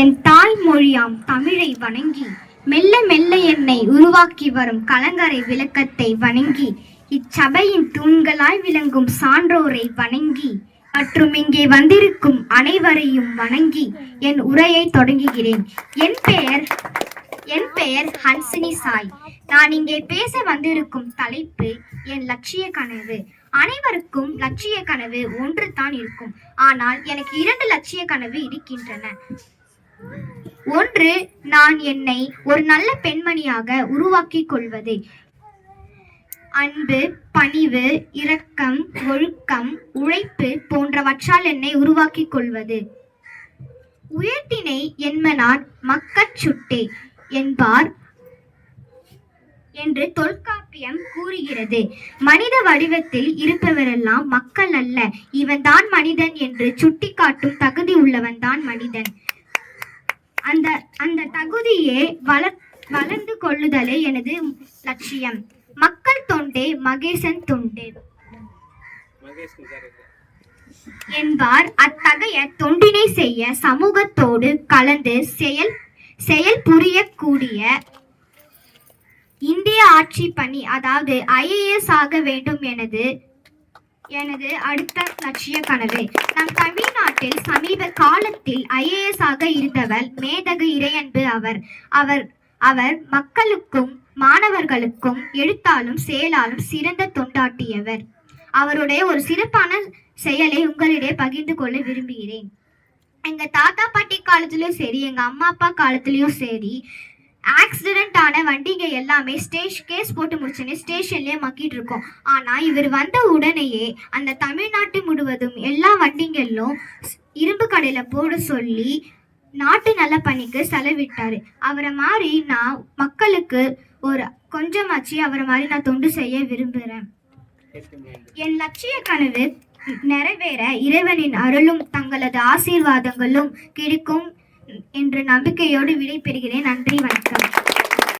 என் தாய்மொழியாம் தமிழை வணங்கி மெல்ல மெல்ல என்னை உருவாக்கி வரும் கலங்கரை விளக்கத்தை வணங்கி இச்சபையின் தூண்களாய் விளங்கும் சான்றோரை வணங்கி மற்றும் இங்கே வந்திருக்கும் அனைவரையும் வணங்கி என் உரையை தொடங்குகிறேன். என் பெயர் என் பெயர் ஹன்சினி சாய். நான் இங்கே பேச வந்திருக்கும் தலைப்பு என் லட்சிய கனவு. அனைவருக்கும் லட்சிய கனவு ஒன்று தான் இருக்கும். ஆனால் எனக்கு இரண்டு லட்சிய கனவு இருக்கின்றன. ஒன்று நான் என்னை ஒரு நல்ல பெண்மணியாக உருவாக்கிக் கொள்வது. அன்பு பணிவு இரக்கம் ஒழுக்கம் உழைப்பு போன்றவற்றால் என்னை உருவாக்கிக் கொள்வது. உயர்த்தினை என்மனார் மக்கச் சுட்டே என்பார் என்று தொல்காப்பியம் கூறுகிறது. மனித வடிவத்தில் இருப்பவரெல்லாம் மக்கள் அல்ல. இவன்தான் மனிதன் என்று சுட்டிக்காட்டும் தகுதி உள்ளவன்தான் மனிதன். அந்த அந்த தகுதியே வளர் வளர்ந்து கொள்ளுதலே எனது லட்சியம். மக்கள் தொண்டே மகேசன் தொண்டே. என்பார். அத்தகைய தொண்டினை செய்ய சமூகத்தோடு கலந்து செயல் செயல் புரியக்கூடிய இந்திய ஆட்சி பணி அதாவது ஐஏஎஸ் ஆக வேண்டும் எனது எனது அடுத்த லட்சிய கனவு. நம் தமிழ்நாட்டில் சமீப காலத்தில் ஐஏஎஸ் ஆக இருந்தவர் மேதகு இறையன்பு அவர். அவர் அவர் மக்களுக்கும் மாணவர்களுக்கும் எழுத்தாலும் செயலாலும் சிறந்த தொண்டாட்டியவர் அவருடைய ஒரு சிறப்பான செயலை உங்களிடையே பகிர்ந்து கொள்ள விரும்புகிறேன். எங்க தாத்தா பாட்டி காலத்துலயும் சரி எங்க அம்மா அப்பா காலத்துலயும் சரி ஆக்சிடென்ட் ஆன வண்டிங்க எல்லாமே ஸ்டேஷ் கேஸ் போட்டு முடிச்சுன்னு ஸ்டேஷன்லேயே மக்கிட்டு இருக்கோம். ஆனால் இவர் வந்த உடனேயே அந்த தமிழ்நாட்டு முழுவதும் எல்லா வண்டிங்களும் ஸ்- இரும்பு கடையில் போட சொல்லி நாட்டு நல்ல பணிக்கு செலவிட்டார். அவரை மாதிரி நான் மக்களுக்கு ஒரு கொஞ்சமாச்சு அவரை மாதிரி நான் தொண்டு செய்ய விரும்புகிறேன் என் லட்சிய கனவு நிறைவேற இறைவனின் அருளும் தங்களது ஆசீர்வாதங்களும் கிடைக்கும். என்ற நம்பிக்கையோடு விடைபெறுகிறேன். நன்றி வணக்கம்.